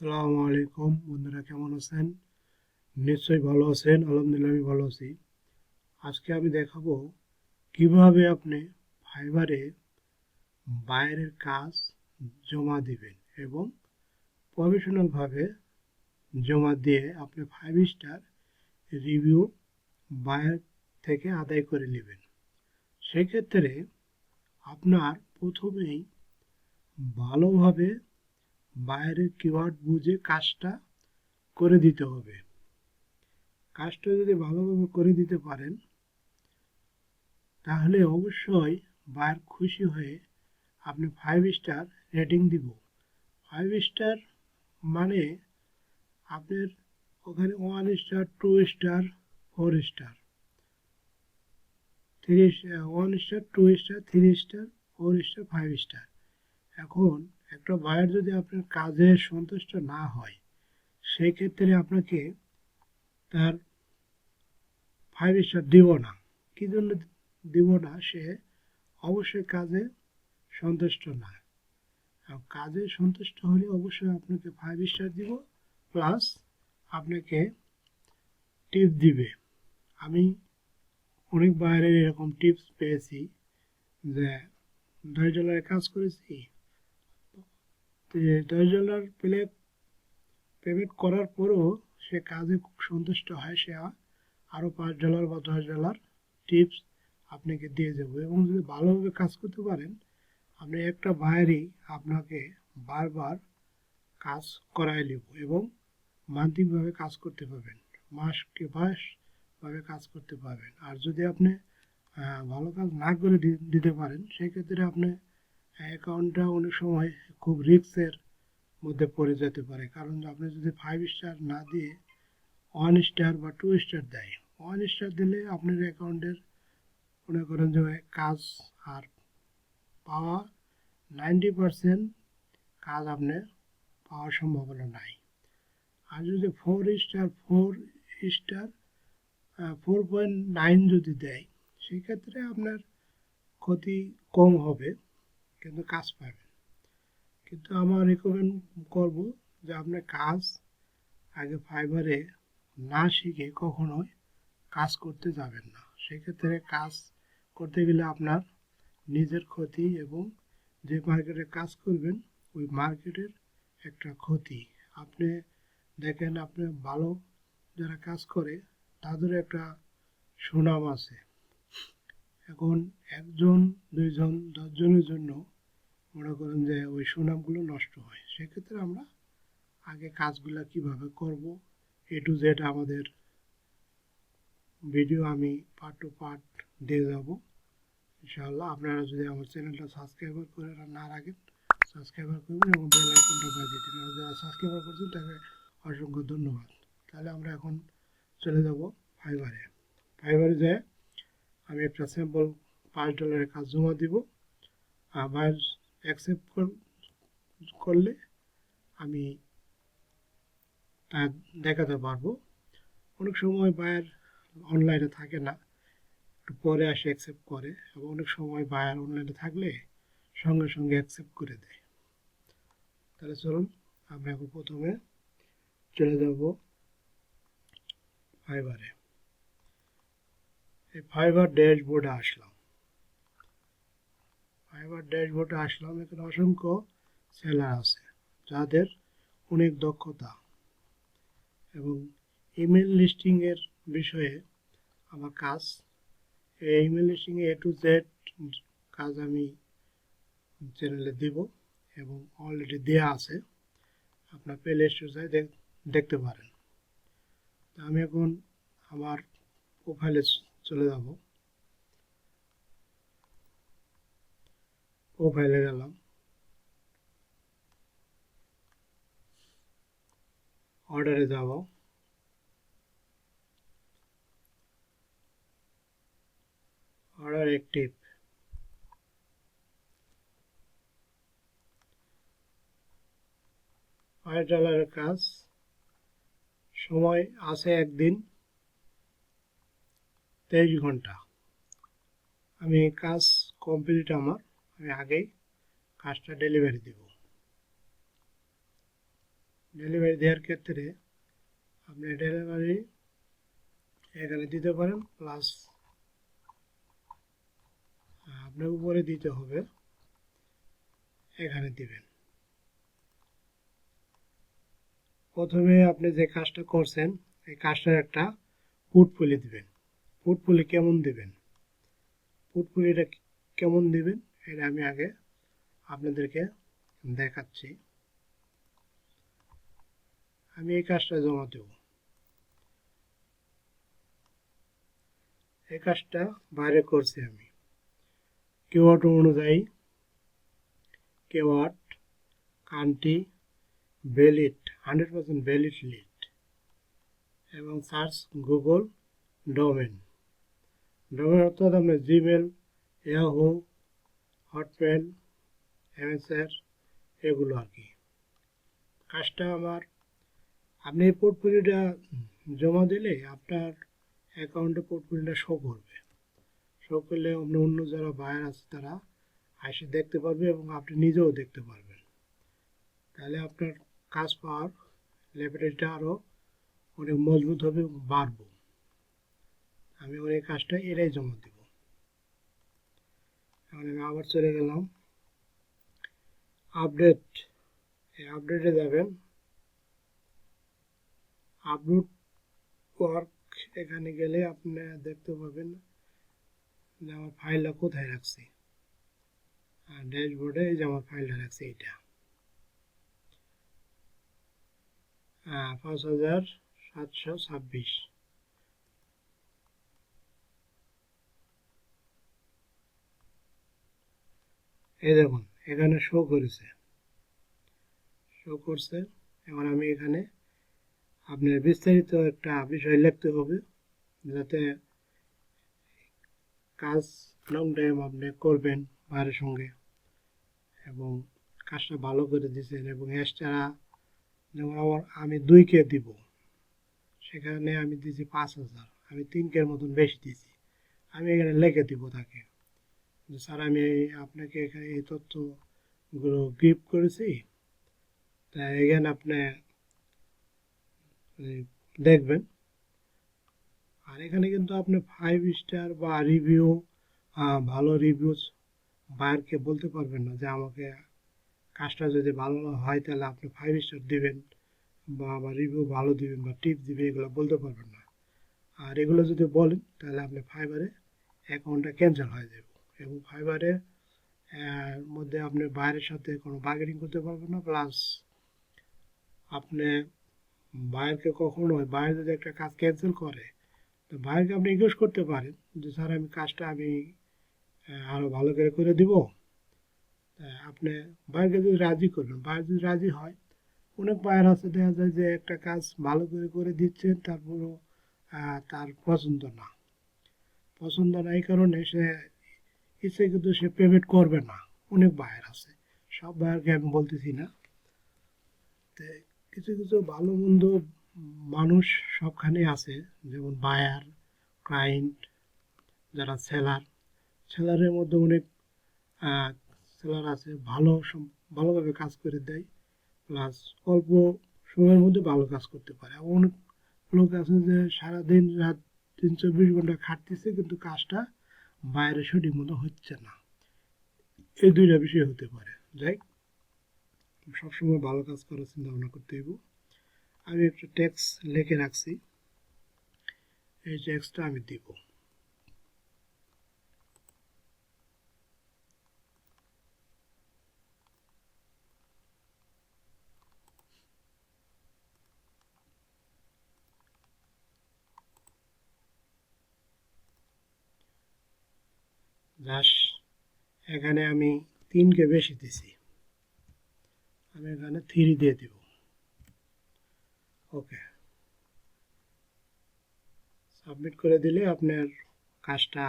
আসসালামু আলাইকুম। বন্ধুরা, কেমন আছেন? নিশ্চয়ই ভালো আছেন, আলহামদুলিল্লাহ আমি ভালো আছি। আজকে আমি দেখাবো কীভাবে আপনি ফাইবারে বাইরের কাজ জমা দিবেন এবং প্রফেশনালভাবে জমা দিয়ে আপনি ফাইভ স্টার রিভিউ বাইরে থেকে আদায় করে নেবেন। সেক্ষেত্রে আপনার প্রথমেই ভালোভাবে বাইরের কিওয়ার্ড বুঝে কাজটা করে দিতে হবে। কাজটা যদি ভালোভাবে করে দিতে পারেন, তাহলে অবশ্যই বায়ার খুশি হয়ে আপনি ফাইভ স্টার রেটিং দিব। ফাইভ স্টার মানে আপনার ওখানে one star two star four star three one star two star three star four star five star এখন একটা বায়ার যদি আপনার কাজে সন্তুষ্ট না হয় সেই ক্ষেত্রে আপনাকে তার ফাইভ স্টার দিব না। কী জন্য দিব না? সে অবশ্যই কাজে সন্তুষ্ট না। কাজে সন্তুষ্ট হলে অবশ্যই আপনাকে ফাইভ স্টার দিব প্লাস আপনাকে টিপস দিবে। আমি অনেক বাইরের এরকম টিপস পেয়েছি যে দশ কাজ করেছি? দশ ডলার পেলে পেমেন্ট করার পরও সে কাজে খুব সন্তুষ্ট হয়, সে আরও পাঁচ ডলার বা দশ ডলার টিপস আপনাকে দিয়ে দেবো এবং যদি ভালোভাবে কাজ করতে পারেন, আপনি একটা বাইরেই আপনাকে বারবার কাজ করাই নেব এবং মান্থলিকভাবে কাজ করতে পারবেন। মাসকে মাসভাবে কাজ করতে পারবেন। আর যদি আপনি ভালো কাজ না করে দিতে পারেন, সেক্ষেত্রে আপনি অ্যাকাউন্টটা অনেক সময় খুব রিস্কের মধ্যে পড়ে যেতে পারে। কারণ আপনি যদি ফাইভ স্টার না দিয়ে ওয়ান স্টার বা টু স্টার দেয় ওয়ান স্টার দিলে আপনার অ্যাকাউন্টের মনে করেন যে কাজ আর পাওয়া নাইনটি পারসেন্ট কাজ আপনি পাওয়ার সম্ভাবনা নাই। আর যদি four star four star four point nine যদি দেয়, সেক্ষেত্রে আপনার ক্ষতি কম হবে। কিন্তু কাজ পাবেন কিন্তু আমার রেকমেন্ড করব যে আপনার কাজ আগে ফাইবারে না শিখে কখনোই কাজ করতে যাবেন না। সেক্ষেত্রে কাজ করতে গেলে আপনার নিজের ক্ষতি এবং যে মার্কেটে কাজ করবেন, ওই মার্কেটের একটা ক্ষতি। আপনি দেখেন, আপনি ভালো যারা কাজ করে, তাদের একটা সুনাম আছে। এখন একজন, দুইজন, দশজনের জন্য মনে করেন যে ওই সুনামগুলো নষ্ট হয়। সেক্ষেত্রে আমরা আগে কাজগুলো কীভাবে করব এ টু জেড আমাদের ভিডিও আমি পার্ট টু পার্ট দিয়ে যাব। ইনশাআল্লাহ আপনারা যদি আমার চ্যানেলটা সাবস্ক্রাইবার করে না রাখেন সাবস্ক্রাইবার করবেন এবং বেল আইকনটা বাজিয়ে দেবেন। যারা সাবস্ক্রাইবার করছেন তাকে অসংখ্য ধন্যবাদ। তাহলে আমরা এখন চলে যাব ফাইবারে ফাইবারে যেয়ে আমি একটা স্যাম্পল পাঁচ ডলারের কাজ জমা দিব। আবার অ্যাকসেপ্ট করলে আমি তা দেখাতে পারব। অনেক সময় বায়ার অনলাইনে থাকে না, একটু পরে আসে অ্যাকসেপ্ট করে। এবং অনেক সময় বায়ার অনলাইনে থাকলে সঙ্গে সঙ্গে অ্যাকসেপ্ট করে দেয়। তাহলে চলুন, আমরা এখন প্রথমে চলে যাব ফাইবারে এই ফাইবার ড্যাশবোর্ডে আসলাম। ফাইবার ড্যাশবোর্ডে আসলাম, এখানে অসংখ্য সেলার আছে, যাদের অনেক দক্ষতা এবং ইমেল লিস্টিংয়ের বিষয়ে আমার কাজ। এই ইমেল লিস্টিংয়ে এ টু জেড কাজ আমি চ্যানেলে দেব এবং অলরেডি দেওয়া আছে। আপনার প্লে স্টোরে দেখতে পারেন। আমি এখন আমার প্রোফাইলে চলে যাব। প্রোফাইলে গেলাম। অর্ডারে যাব। অর্ডার অ্যাক্টিভ ফাইভ ডলারের কাজ। সময় আছে একদিন। তেইশ ঘণ্টা। আমি কাজ কমপ্লিট আমার, আমি আগেই কাজটা ডেলিভারি দেব। ডেলিভারি দেওয়ার ক্ষেত্রে আপনি ডেলিভারি এখানে দিতে পারেন প্লাস আপনার উপরে দিতে হবে, এখানে দিবেন। প্রথমে আপনি যে কাজটা করছেন, এই কাজটার একটা পুটপুলি দিবেন। পুটপুলি কেমন দিবেন? পুটপুলিটা কেমন দিবেন? এটা আমি আগে আপনাদেরকে দেখাচ্ছি। আমি এই কাজটা জমা দেব। এই কাজটা বাইরে করছি আমি। কিওয়ার্ড অনুযায়ী keyword country valid hundred percent valid lead এবং সার্চ গুগল ডোমেন ডোমেন অর্থাৎ আপনার জিমেল, ইয়াহু, হটমেল এমএসআর এগুলো আর কি। কাজটা আমার, আপনি এই পোর্টফোলিওটা জমা দিলে আপনার অ্যাকাউন্টে পোর্টফোলিওটা শো করবে। শো করলে অন্য অন্য যারা বায়ার আছে তারা এসে দেখতে পারবে এবং আপনি নিজেও দেখতে পারবেন। তাহলে আপনার কাজ পাওয়ার লেভেলটা আরও অনেক মজবুত হবে এবং বাড়বো। আমি ওই কাজটা এরাই জমা দেব। এখন আমি আবার চলে গেলাম। আপডেট এই আপডেটে যাবেন। আপলোড ওয়ার্ক এখানে গেলে আপনি দেখতে পাবেন যে আমার ফাইলটা কোথায় রাখছি। আর ড্যাশবোর্ডে এই যে আমার ফাইলটা রাখছি এটা পাঁচ হাজার সাতশো ছাব্বিশ। এই দেখুন, এখানে শো করেছে। শো করছে এখন আমি এখানে আপনার বিস্তারিত একটা বিষয় লিখতে হবে, যাতে কাজ লং টাইম আপনি করবেন বাইরের সঙ্গে এবং কাজটা ভালো করে দিয়েছেন এবং এক্সট্রা যেমন আমার, আমি দুই কে দিব, সেখানে আমি দিয়েছি পাঁচ হাজার, আমি তিন কের মতন বেশি দিয়েছি। আমি এখানে লিখে দিব তাকে। যে স্যার, আমি আপনাকে এখানে এই তথ্যগুলো গিফট করেছি। তা এখানে আপনি দেখবেন। আর এখানে কিন্তু আপনি ফাইভ স্টার বা রিভিউ ভালো রিভিউজ বায়ারকে বলতে পারবেন না যে আমাকে কাজটা যদি ভালো হয় তাহলে আপনি ফাইভ স্টার দিবেন বা আবার রিভিউ ভালো দিবেন বা টিপ দিবেন, এগুলো বলতে পারবেন না। আর এগুলো যদি বলেন তাহলে আপনি ফাইবারে অ্যাকাউন্টটা ক্যান্সেল হয়ে যাবে। এবং ফাইবারের মধ্যে আপনি বাইরের সাথে কোনো বার্গেনিং করতে পারবেন না প্লাস আপনি বাইরকে কখনো বাইরে যদি একটা কাজ ক্যান্সেল করে, তো বাইরকে আপনি রিকোয়েস্ট করতে পারেন যে, স্যার, আমি কাজটা আমি আরও ভালো করে করে দিব। আপনি বাইরকে যদি রাজি করবেন বাইরে যদি রাজি হয়, অনেক বায়ার আছে, দেখা যায় যে একটা কাজ ভালো করে করে দিচ্ছেন তারপরও তার পছন্দ না। পছন্দ না, এই কারণে সে ইচ্ছে কিন্তু সে পেমেন্ট করবে না। অনেক বায়ার আছে। সব বায়ারকে আমি বলতেছি না। তো কিছু কিছু ভালো মন্দ মানুষ সবখানে আছে। যেমন বায়ার ক্লায়েন্ট যারা সেলার সেলারের মধ্যে অনেক সেলার আছে। ভালো ভালোভাবে কাজ করে দেয়। প্লাস অল্প সময়ের মধ্যে ভালো কাজ করতে পারে। অনেক লোক আছে যে সারাদিন রাত তিন চব্বিশ ঘণ্টা খাটতেছে, কিন্তু কাজটা বাইরে সঠিক মতো হচ্ছে না। এই দুইটা বিষয় হতে পারে। যাই সবসময় ভালো কাজ করার চিন্তা ভাবনা করতে হইব। আমি একটা ট্যাক্স লিখে রাখছি। এই ট্যাক্সটা আমি দিব। জাস্ট এখানে আমি তিনকে বেশি দিছি আমি এখানে থ্রি দিয়ে দিব। ওকে। সাবমিট করে দিলে আপনার কাজটা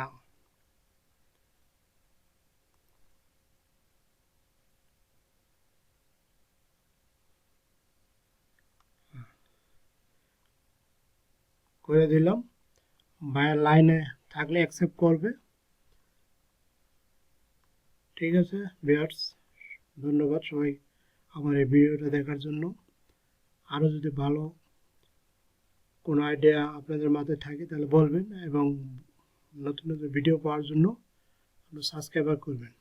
করে দিলাম। বায়ার লাইনে থাকলে অ্যাকসেপ্ট করবে। ঠিক আছে বিয়ার্স ধন্যবাদ সবাই আমার এই ভিডিওটা দেখার জন্য। আরও যদি ভালো কোনো আইডিয়া আপনাদের মাথায় থাকে তাহলে বলবেন এবং নতুন নতুন ভিডিও পাওয়ার জন্য সাবস্ক্রাইবার করবেন।